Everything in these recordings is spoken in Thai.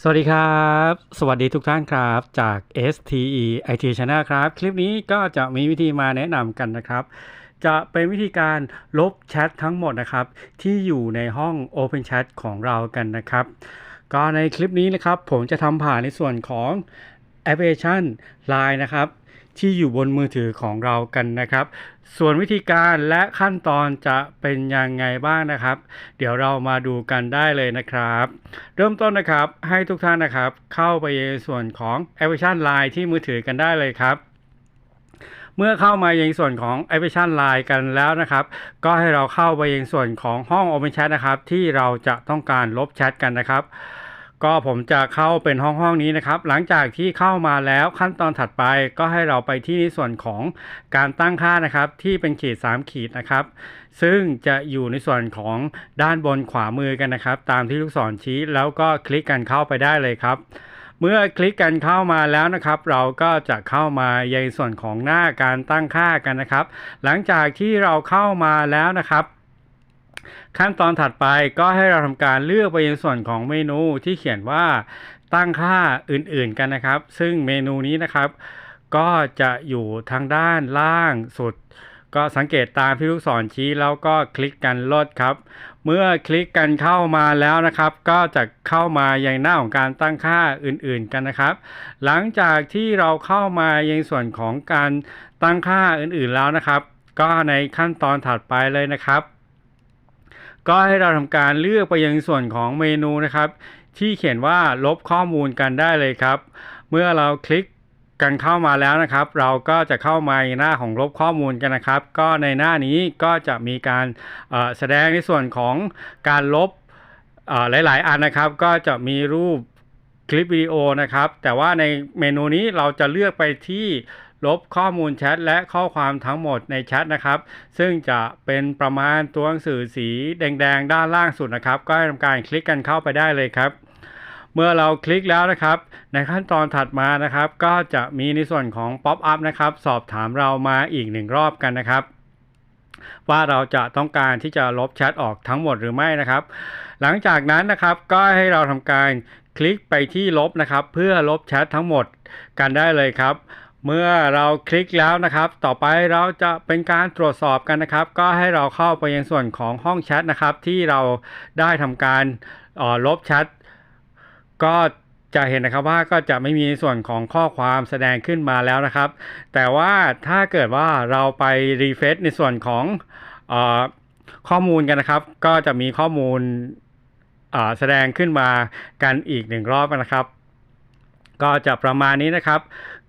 สวัสดีครับ สวัสดีทุกท่านครับจาก STE IT Channel ครับ คลิปนี้ก็จะมีวิธีมาแนะนำกันนะครับ จะเป็นวิธีการลบแชททั้งหมดนะครับ ที่อยู่ในห้อง Open Chat ของเรากันนะครับ ก็ในคลิปนี้นะครับ ผมจะทำผ่านในส่วนของ แอปพลิเคชัน Line นะครับ ที่อยู่บนมือถือของเรากันนะครับ ส่วนวิธีการและขั้นตอนจะเป็นยังไงบ้างนะครับ เดี๋ยวเรามาดูกันได้เลยนะครับ เริ่มต้นนะครับให้ทุกท่านนะครับ เข้าไปในส่วนของแอปพลิเคชัน Line ที่มือถือกันได้เลยครับเมื่อเข้ามายังส่วนของแอปพลิเคชัน Line กันแล้วนะครับ ก็ให้เราเข้าไปยังส่วนของห้อง Open Chat นะครับ ที่เราจะต้องการลบแชทกันนะครับ ก็ผมจะเข้าเป็นห้องห้องนี้นะครับ หลังจากที่เข้ามาแล้วขั้นตอนถัดไปก็ให้เราไปที่ในส่วนของการตั้งค่านะครับ ที่เป็นขีด 3 ขีดนะครับ ซึ่งจะอยู่ในส่วนของด้านบนขวามือกันนะครับ ตามที่ลูกศรชี้แล้วก็คลิกกันเข้าไปได้เลยครับเมื่อคลิกกันเข้ามาแล้วนะครับ เราก็จะเข้ามาในส่วนของหน้าการตั้งค่ากันนะครับ หลังจากที่เราเข้ามาแล้วนะครับ ขั้นตอนถัดไปก็ให้เราทำการเลือกไปในส่วนของเมนูที่เขียนว่าตั้งค่าอื่นๆกันนะครับ ซึ่งเมนูนี้นะครับ ก็จะอยู่ทางด้านล่างสุด ก็สังเกตตามที่ลูกศรชี้แล้วก็คลิกกันลดครับ เมื่อคลิกกันเข้ามาแล้วนะครับ ก็จะเข้ามายังหน้าของการตั้งค่าอื่นๆกันนะครับ หลังจากที่เราเข้ามายังส่วนของการตั้งค่าอื่นๆแล้วนะครับ ก็ในขั้นตอนถัดไปเลยนะครับ ก็ให้เราทำการเลือกไปยังส่วนของเมนูนะครับ ที่เขียนว่าลบข้อมูลกันได้เลยครับ เมื่อเราคลิกกันเข้ามาแล้วนะครับ เราก็จะเข้ามาในหน้าของลบข้อมูลกันนะครับ ก็ในหน้านี้ก็จะมีการแสดงในส่วนของการลบหลาย ๆ อันนะครับ ก็จะมีรูปคลิปวิดีโอนะครับ แต่ว่าในเมนูนี้เราจะเลือกไปที่ ลบข้อมูลแชทและข้อความทั้งหมดในแชทนะครับ ซึ่งจะเป็นประมาณตัวหนังสือสีแดง ๆ ด้านล่างสุดนะครับ ก็ให้ทำการคลิกกันเข้าไปได้เลยครับเมื่อเราคลิกแล้วนะครับ ในขั้นตอนถัดมานะครับ ก็จะมีในส่วนของ Pop up นะครับ สอบถามเรามาอีกหนึ่งรอบกันนะครับ ว่าเราจะต้องการที่จะลบแชทออกทั้งหมดหรือไม่นะครับ หลังจากนั้นนะครับก็ให้เราทำการคลิกไปที่ลบนะครับ เพื่อลบแชททั้งหมดกันได้เลยครับ เมื่อเราคลิกแล้วนะครับ ต่อไปเราจะเป็นการตรวจสอบกันนะครับ ก็ให้เราเข้าไปยังส่วนของห้องแชทนะครับ ที่เราได้ทำการออลบแชทก็จะเห็นนะครับว่าก็จะไม่มีส่วนของข้อความแสดงขึ้นมาแล้วนะครับ แต่ว่าถ้าเกิดว่าเราไปรีเฟซในส่วนของออข้อมูลกันนะครับ ก็จะมีข้อมูลแสดงขึ้นมากันอีกหนึ่งรอบนะครับ ก็จะประมาณนี้นะครับ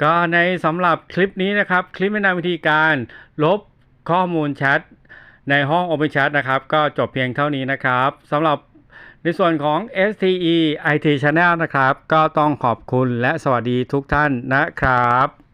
ก็ในสำหรับคลิปนี้นะครับ คลิปแนะนำวิธีการลบข้อมูลแชทในห้อง Open Chat นะครับ ก็จบเพียงเท่านี้นะครับสำหรับในส่วนของ STE IT Channel นะครับ ก็ต้องขอบคุณและสวัสดีทุกท่านนะครับ